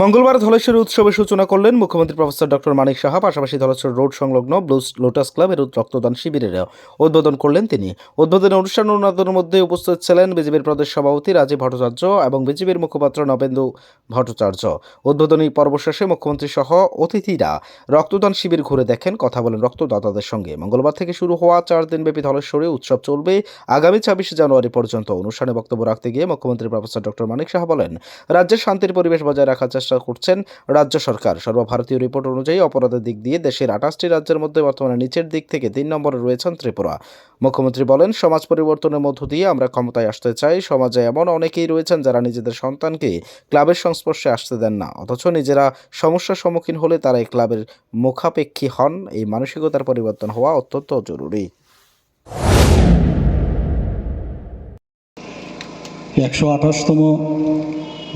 মঙ্গলবার ধলেশ্বর উৎসবের সূচনা করলেন মুখ্যমন্ত্রী প্রফেসর ডক্টর মানিক সাহা, পাশাপাশি ধলেশ্বর রোড সংলগ্ন ব্লুস লোটাস ক্লাবের রক্তদান শিবিরের উদ্বোধন করলেন তিনি। উদ্বোধনী অনুষ্ঠান অন্যদের মধ্যে উপস্থিত ছিলেন বিজেপির প্রদেশ সভাপতি রাজীব ভট্টাচার্য এবং বিজেপির মুখপাত্র নবেন্দু ভট্টাচার্য। উদ্বোধনী পর্ব শেষে মুখ্যমন্ত্রী সহ অতিথিরা রক্তদান শিবির ঘুরে দেখেন, কথা বলেন রক্তদাতাদের সঙ্গে। মঙ্গলবার থেকে শুরু হওয়া চার দিনব্যাপী ধলেশ্বরে উৎসব চলবে আগামী ছাব্বিশে জানুয়ারি পর্যন্ত। অনুষ্ঠানে বক্তব্য রাখতে গিয়ে মুখ্যমন্ত্রী প্রফেসর ডক্টর মানিক সাহা বলেন, রাজ্যের শান্তির পরিবেশ বজায় রাখার চেষ্টা করছেন রাজ্য সরকার। সর্বভারতীয় রিপোর্ট অনুযায়ী অপরাধের দিক দিয়ে দেশের আঠাশটি রাজ্যের মধ্যে বর্তমানে নিচের দিক থেকে তিন নম্বরে রয়েছেন ত্রিপুরা। মুখ্যমন্ত্রী বলেন, সমাজ পরিবর্তনের মধ্য দিয়ে আমরা ক্ষমতায় আসতে চাই। সমাজে এমন অনেকেই রয়েছেন যারা নিজেদের সন্তানকে ক্লাবের সংস্পর্শে আসতে দেন না। অথচ নিজেরা সমস্যার সম্মুখীন হলে তারা এই ক্লাবের মুখাপেক্ষী হন। এই মানসিকতার পরিবর্তন হওয়া অত্যন্ত জরুরি। একশো আঠাশতম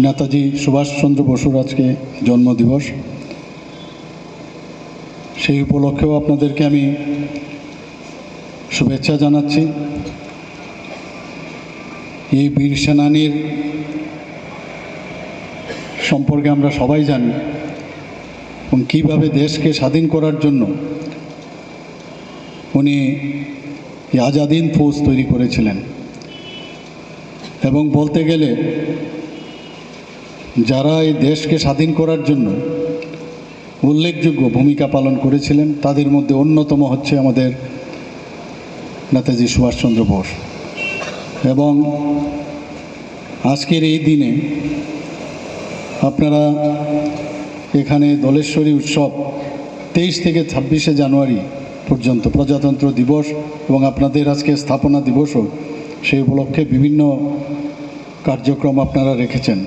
নেতাজি সুভাষচন্দ্র বসুর আজকে জন্মদিবস। সেই উপলক্ষেও আপনাদেরকে আমি শুভেচ্ছা জানাচ্ছি। এই বীর সেনানীর সম্পর্কে আমরা সবাই জানি এবং কীভাবে দেশকে স্বাধীন করার জন্য উনি আজাদিন ফৌজ তৈরি করেছিলেন। এবং বলতে গেলে যারা এই দেশকে স্বাধীন করার জন্য উল্লেখযোগ্য ভূমিকা পালন করেছিলেন, তাদের মধ্যে অন্যতম হচ্ছে আমাদের নেতাজি সুভাষচন্দ্র বোস। এবং আজকের এই দিনে আপনারা এখানে দলেশ্বরী উৎসব তেইশ থেকে ছাব্বিশে জানুয়ারি পর্যন্ত প্রজাতন্ত্র দিবস এবং আপনাদের আজকে স্থাপনা দিবসও সেই উপলক্ষে বিভিন্ন কার্যক্রম আপনারা রেখেছেন।